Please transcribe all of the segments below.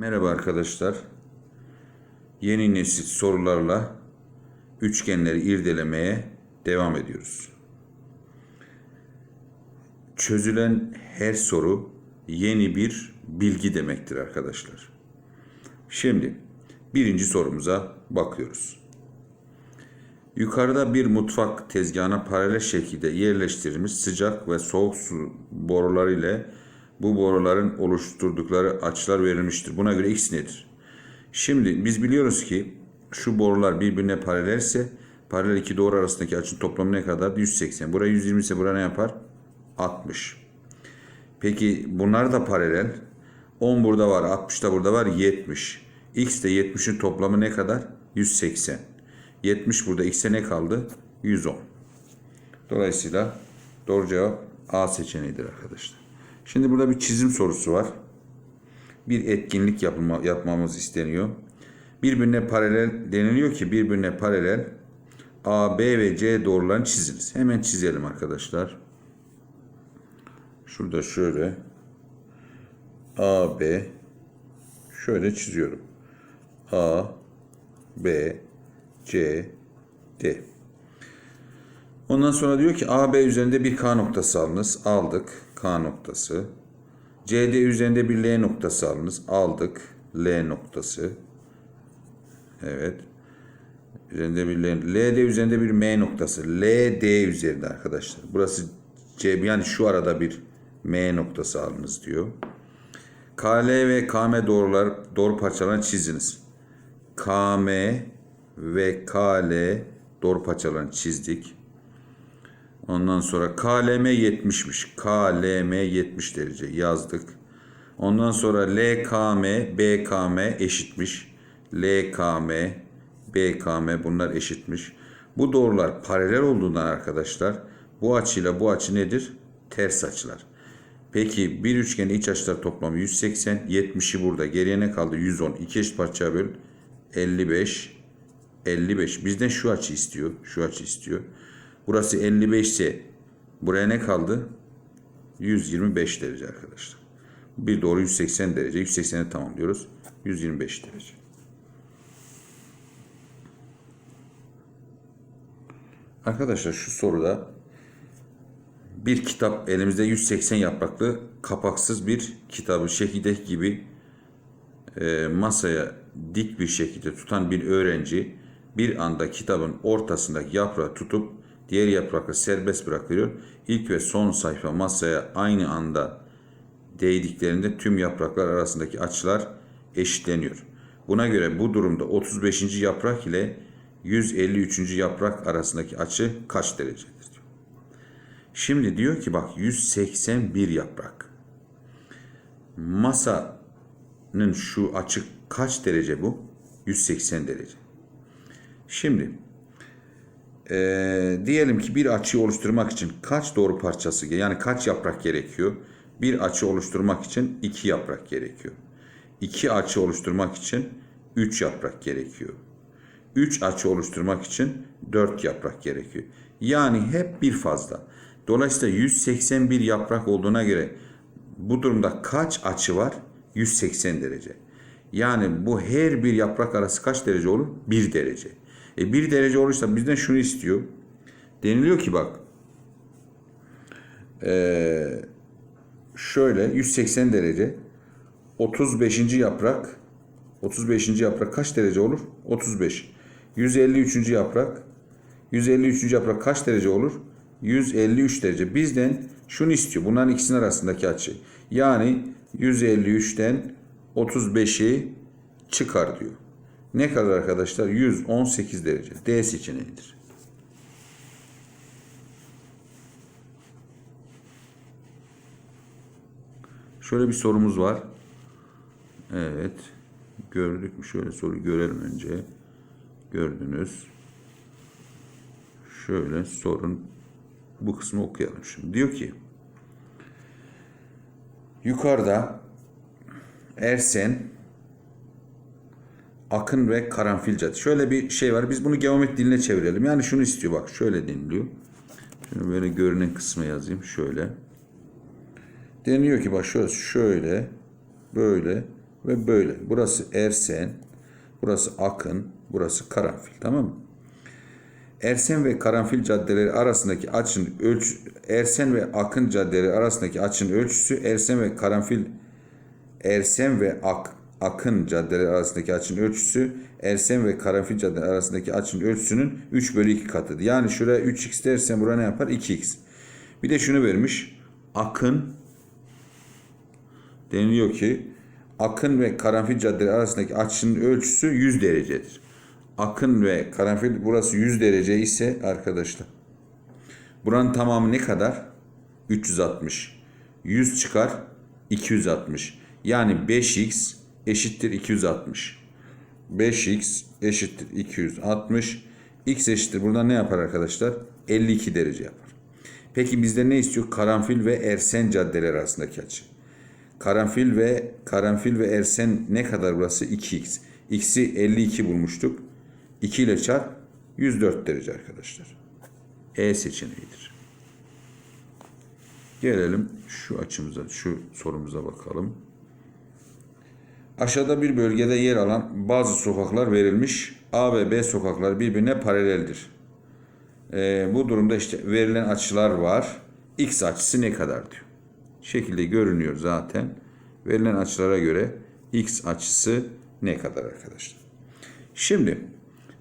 Merhaba arkadaşlar. Yeni nesil sorularla üçgenleri irdelemeye devam ediyoruz. Çözülen her soru yeni bir bilgi demektir arkadaşlar. Şimdi birinci sorumuza bakıyoruz. Yukarıda bir mutfak tezgahına paralel şekilde yerleştirilmiş sıcak ve soğuk su boruları ile bu boruların oluşturdukları açılar verilmiştir. Buna göre x nedir? Şimdi biz biliyoruz ki şu borular birbirine paralelse paralel iki doğru arasındaki açının toplamı ne kadar? 180. Buraya 120 ise buraya ne yapar? 60. Peki bunlar da paralel. 10 burada var, 60 da burada var, 70. X de 70'in toplamı ne kadar? 180. 70 burada x'e ne kaldı? 110. Dolayısıyla doğru cevap A seçeneğidir arkadaşlar. Şimdi burada bir çizim sorusu var. Bir etkinlik yapma, yapmamız isteniyor. Birbirine paralel deniliyor ki birbirine paralel A, B ve C doğrularını çiziniz. Hemen çizelim arkadaşlar. Şurada şöyle A, B şöyle çiziyorum. A, B, C, D. Ondan sonra diyor ki AB üzerinde bir K noktası alınız. Aldık. K noktası. CD üzerinde bir L noktası alınız. Aldık. L noktası. Evet. Üzerinde bir L. LD üzerinde bir M noktası. LD üzerinde arkadaşlar. Burası C yani şu arada bir M noktası alınız diyor. KL ve KM doğrular doğru parçalarını çiziniz. KM ve KL doğru parçalarını çizdik. Ondan sonra KLM 70'miş. KLM 70 derece yazdık. Ondan sonra LKM, BKM eşitmiş. LKM, BKM bunlar eşitmiş. Bu doğrular paralel olduğundan arkadaşlar bu açıyla bu açı nedir? Ters açılar. Peki bir üçgenin iç açılar toplamı 180. 70'i burada. Geriye ne kaldı? 110. İki eşit parçaya böl. 55. 55. Bizden şu açı istiyor. Şu açı istiyor. Burası 55 ise buraya ne kaldı? 125 derece arkadaşlar. Bir doğru 180 derece. 180'i tamamlıyoruz. 125 derece. Arkadaşlar şu soruda bir kitap elimizde 180 yapraklı kapaksız bir kitabı çekirdek gibi e, masaya dik bir şekilde tutan bir öğrenci bir anda kitabın ortasındaki yaprağı tutup diğer yaprakları serbest bırakıyor. İlk ve son sayfa masaya aynı anda değdiklerinde tüm yapraklar arasındaki açılar eşitleniyor. Buna göre bu durumda 35. yaprak ile 153. yaprak arasındaki açı kaç derecedir diyor. Şimdi diyor ki bak 181 yaprak. Masanın şu açı kaç derece bu? 180 derece. Şimdi ee, diyelim ki bir açıyı oluşturmak için kaç doğru parçası yani kaç yaprak gerekiyor? Bir açı oluşturmak için iki yaprak gerekiyor. İki açı oluşturmak için üç yaprak gerekiyor. Üç açı oluşturmak için dört yaprak gerekiyor. Yani hep bir fazla. Dolayısıyla 181 yaprak olduğuna göre bu durumda kaç açı var? 180 derece. Yani bu her bir yaprak arası kaç derece olur? 1 derece. E 1 derece olursa bizden şunu istiyor. Deniliyor ki bak ee, şöyle 180 derece 35. yaprak 35. yaprak kaç derece olur? 35. 153. yaprak 153. yaprak kaç derece olur? 153 derece. Bizden şunu istiyor. Bunların ikisinin arasındaki açı. Yani 153'ten 35'i çıkar diyor. Ne kadar arkadaşlar? 118 derece. D seçeneğidir. Şöyle bir sorumuz var. Evet. Gördük mü? Şöyle soruyu görelim önce. Gördünüz. Şöyle sorun bu kısmı okuyalım şimdi. Diyor ki yukarıda Ersen akın ve karanfil cadde. Şöyle bir şey var. Biz bunu geometri diline çevirelim. Yani şunu istiyor bak. Şöyle deniliyor. Şunu böyle görünen kısmı yazayım. Şöyle. Deniliyor ki bak şöyle, böyle ve böyle. Burası Ersen, burası Akın, burası Karanfil. Tamam mı? Ersen ve Karanfil caddeleri arasındaki açının ölç Ersen ve Akın caddeleri arasındaki açının ölçüsü Ersen ve Karanfil Ersen ve Ak Akın caddeleri arasındaki açının ölçüsü Ersen ve Karanfil caddeleri arasındaki açının ölçüsünün 3 bölü 2 katıdır. Yani şuraya 3x dersen buraya ne yapar? 2x. Bir de şunu vermiş. Akın deniliyor ki Akın ve Karanfil caddeleri arasındaki açının ölçüsü 100 derecedir. Akın ve Karanfil burası 100 derece ise arkadaşlar. Buranın tamamı ne kadar? 360. 100 çıkar 260. Yani 5x eşittir 260. 5x eşittir 260. X eşittir. Buradan ne yapar arkadaşlar? 52 derece yapar. Peki bizde ne istiyor? Karanfil ve Ersen caddeleri arasındaki açı. Karanfil ve Karanfil ve Ersen ne kadar burası? 2x. X'i 52 bulmuştuk. 2 ile çarp 104 derece arkadaşlar. E seçeneğidir. Gelelim şu açımıza, şu sorumuza bakalım. Aşağıda bir bölgede yer alan bazı sokaklar verilmiş. A ve B sokaklar birbirine paraleldir. Ee, bu durumda işte verilen açılar var. X açısı ne kadar diyor. Şekilde görünüyor zaten. Verilen açılara göre X açısı ne kadar arkadaşlar. Şimdi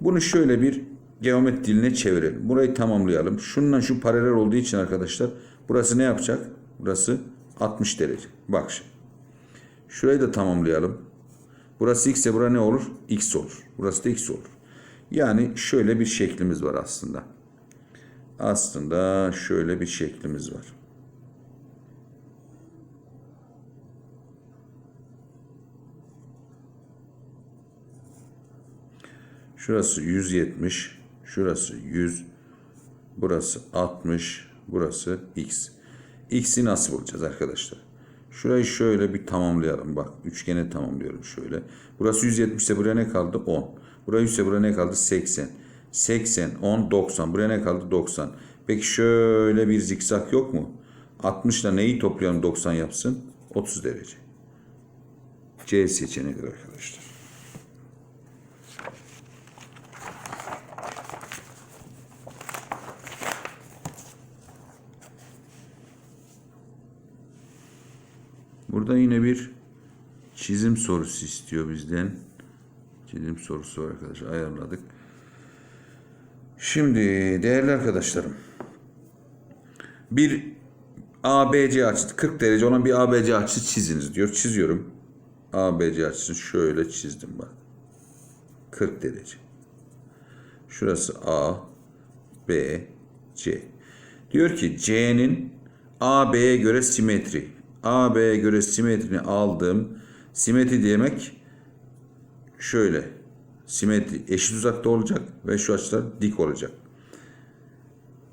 bunu şöyle bir geometri diline çevirelim. Burayı tamamlayalım. Şundan şu paralel olduğu için arkadaşlar burası ne yapacak? Burası 60 derece. Bak şimdi. Şurayı da tamamlayalım. Burası x ise bura ne olur? x olur. Burası da x olur. Yani şöyle bir şeklimiz var aslında. Aslında şöyle bir şeklimiz var. Şurası 170, şurası 100, burası 60, burası x. X'i nasıl bulacağız arkadaşlar? Şurayı şöyle bir tamamlayalım. Bak üçgeni tamamlıyorum şöyle. Burası 170 ise buraya ne kaldı? 10. Buraya 100 ise buraya ne kaldı? 80. 80, 10, 90. Buraya ne kaldı? 90. Peki şöyle bir zikzak yok mu? 60 ile neyi toplayalım 90 yapsın? 30 derece. C seçeneğidir arkadaşlar. Burada yine bir çizim sorusu istiyor bizden. Çizim sorusu var arkadaşlar ayarladık. Şimdi değerli arkadaşlarım. Bir ABC açısı 40 derece olan bir ABC açısı çiziniz diyor. Çiziyorum. ABC açısını şöyle çizdim bak. 40 derece. Şurası A, B, C. Diyor ki C'nin AB'ye göre simetri. AB'ye göre simetrini aldım. Simetri demek şöyle. Simetri eşit uzakta olacak ve şu açılar dik olacak.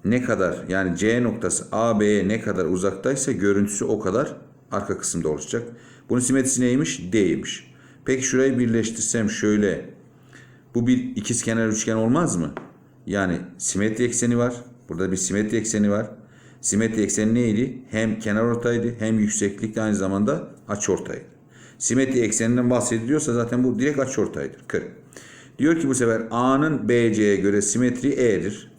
Ne kadar yani C noktası AB'ye ne kadar uzaktaysa görüntüsü o kadar arka kısımda oluşacak. Bunun simetrisi neymiş? D'ymiş. Peki şurayı birleştirsem şöyle. Bu bir ikizkenar üçgen olmaz mı? Yani simetri ekseni var. Burada bir simetri ekseni var. Simetri ekseni neydi? Hem kenar ortaydı hem yükseklikte aynı zamanda açıortaydı. Simetri ekseninden bahsediliyorsa zaten bu direkt açıortaydır. 40. Diyor ki bu sefer A'nın BC'ye göre simetri E'dir.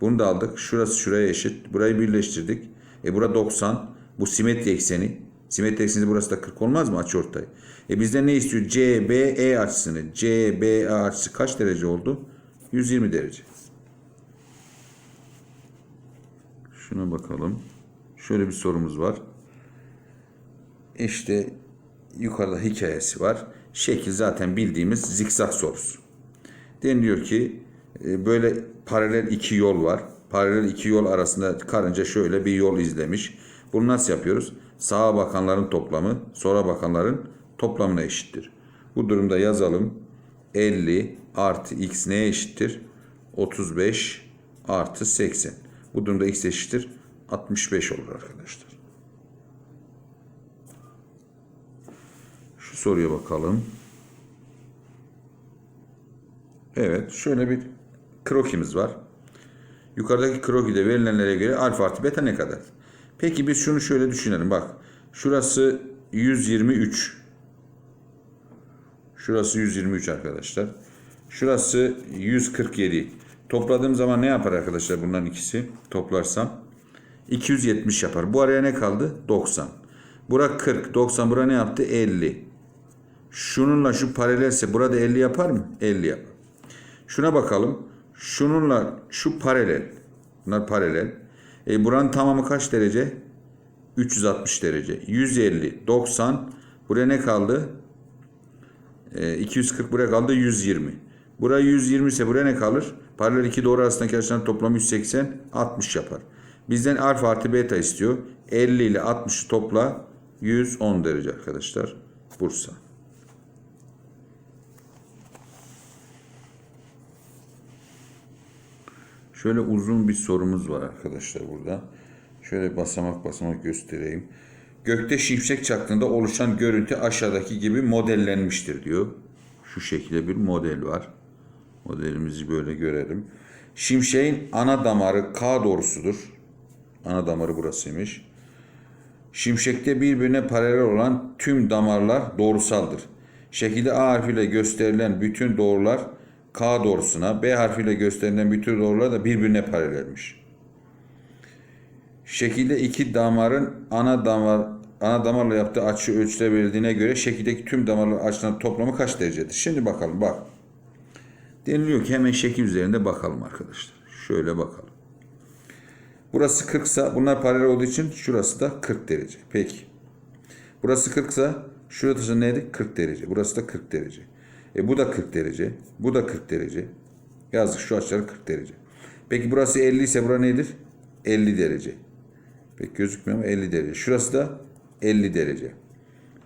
Bunu da aldık. Şurası şuraya eşit. Burayı birleştirdik. E bura 90. Bu simetri ekseni. Simetri ekseni burası da 40 olmaz mı açıortay? E bizden ne istiyor? CBE açısını. CBE açısı kaç derece oldu? 120 derece. Şuna bakalım. Şöyle bir sorumuz var. İşte yukarıda hikayesi var. Şekil zaten bildiğimiz zikzak sorusu. Deniliyor ki e, böyle paralel iki yol var. Paralel iki yol arasında karınca şöyle bir yol izlemiş. Bunu nasıl yapıyoruz? Sağa bakanların toplamı, sola bakanların toplamına eşittir. Bu durumda yazalım. 50 artı x neye eşittir? 35 artı 80. Bu durumda x eşittir 65 olur arkadaşlar. Şu soruya bakalım. Evet şöyle bir krokimiz var. Yukarıdaki krokide verilenlere göre alfa artı beta ne kadar? Peki biz şunu şöyle düşünelim bak. Şurası 123. Şurası 123 arkadaşlar. Şurası 147. Topladığım zaman ne yapar arkadaşlar bunların ikisi? Toplarsam 270 yapar. Bu araya ne kaldı? 90. Bura 40. 90 bura ne yaptı? 50. Şununla şu paralelse burada 50 yapar mı? 50 yapar. Şuna bakalım. Şununla şu paralel. Bunlar paralel. E buranın tamamı kaç derece? 360 derece. 150, 90. Buraya ne kaldı? E, 240 buraya kaldı 120. Buraya 120 ise buraya ne kalır? Paralel iki doğru arasındaki açıların toplamı 180, 60 yapar. Bizden alfa artı beta istiyor. 50 ile 60'ı topla 110 derece arkadaşlar. Bursa. Şöyle uzun bir sorumuz var arkadaşlar burada. Şöyle basamak basamak göstereyim. Gökte şimşek çaktığında oluşan görüntü aşağıdaki gibi modellenmiştir diyor. Şu şekilde bir model var. Modelimizi böyle görelim. Şimşeğin ana damarı K doğrusudur. Ana damarı burasıymış. Şimşekte birbirine paralel olan tüm damarlar doğrusaldır. Şekilde A harfiyle gösterilen bütün doğrular K doğrusuna, B harfiyle gösterilen bütün doğrular da birbirine paralelmiş. Şekilde iki damarın ana damar ana damarla yaptığı açı ölçülebildiğine göre şekildeki tüm damarlar açılarının toplamı kaç derecedir? Şimdi bakalım bak. Deniliyor ki hemen şekil üzerinde bakalım arkadaşlar. Şöyle bakalım. Burası 40 ise bunlar paralel olduğu için şurası da 40 derece. Peki. Burası 40 ise şurası neydi? 40 derece. Burası da 40 derece. E bu da 40 derece. Bu da 40 derece. Yazdık şu açılar 40 derece. Peki burası 50 ise bura nedir? 50 derece. Pek gözükmüyor ama 50 derece. Şurası da 50 derece.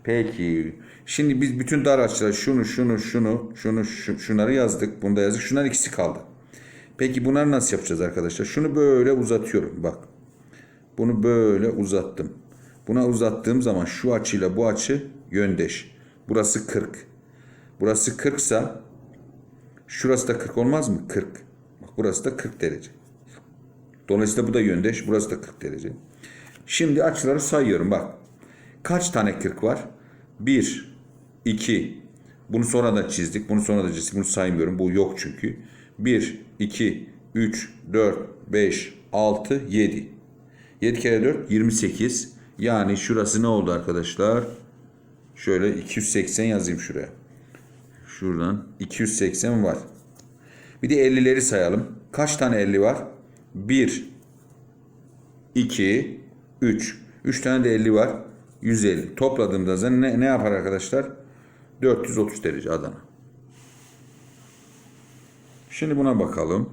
Peki. Şimdi biz bütün dar açılar şunu, şunu, şunu, şunu, şu- şunları yazdık. Bunda yazdık. Şunların ikisi kaldı. Peki bunları nasıl yapacağız arkadaşlar? Şunu böyle uzatıyorum. Bak. Bunu böyle uzattım. Buna uzattığım zaman şu açıyla bu açı yöndeş. Burası 40. Burası 40 ise şurası da 40 olmaz mı? 40. Bak burası da 40 derece. Dolayısıyla bu da yöndeş. Burası da 40 derece. Şimdi açıları sayıyorum bak. Kaç tane 40 var? 1, 2, bunu sonra da çizdik. Bunu sonra da çizdik. Bunu saymıyorum. Bu yok çünkü. 1, 2, 3, 4, 5, 6, 7. 7 kere 4, 28. Yani şurası ne oldu arkadaşlar? Şöyle 280 yazayım şuraya. Şuradan 280 var. Bir de 50'leri sayalım. Kaç tane 50 var? 1, 2, 3. 3 tane de 50 var. 150. Topladığımda ne, ne yapar arkadaşlar? 430 derece Adana. Şimdi buna bakalım.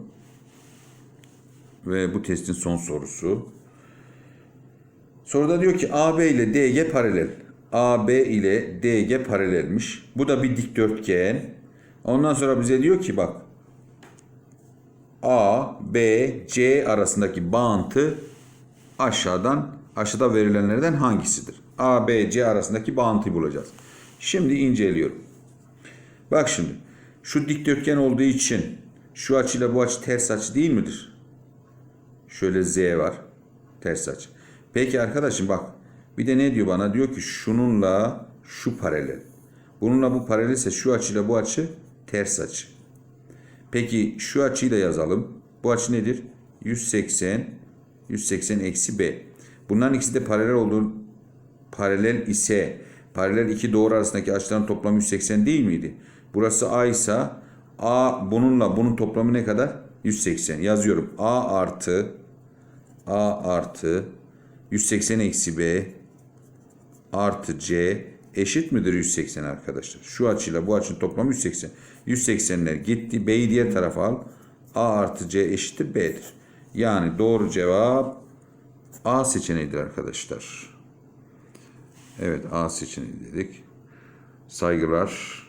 Ve bu testin son sorusu. Soruda diyor ki AB ile DG paralel. AB ile DG paralelmiş. Bu da bir dikdörtgen. Ondan sonra bize diyor ki bak A, B, C arasındaki bağıntı aşağıdan aşağıda verilenlerden hangisidir? A, B, C arasındaki bağıntıyı bulacağız. Şimdi inceliyorum. Bak şimdi şu dikdörtgen olduğu için şu açıyla bu açı ters açı değil midir? Şöyle Z var. Ters açı. Peki arkadaşım bak bir de ne diyor bana? Diyor ki şununla şu paralel. Bununla bu paralel ise şu açıyla bu açı ters açı. Peki şu açıyı da yazalım. Bu açı nedir? 180 180 eksi B. Bunların ikisi de paralel olduğu paralel ise paralel iki doğru arasındaki açıların toplamı 180 değil miydi? Burası A ise A bununla bunun toplamı ne kadar? 180. Yazıyorum. A artı A artı 180 eksi B artı C eşit midir 180 arkadaşlar? Şu açıyla bu açının toplamı 180. 180'ler gitti. B'yi diğer tarafa al. A artı C eşittir B'dir. Yani doğru cevap A seçeneğidir arkadaşlar. Evet A seçeneği dedik. Saygılar.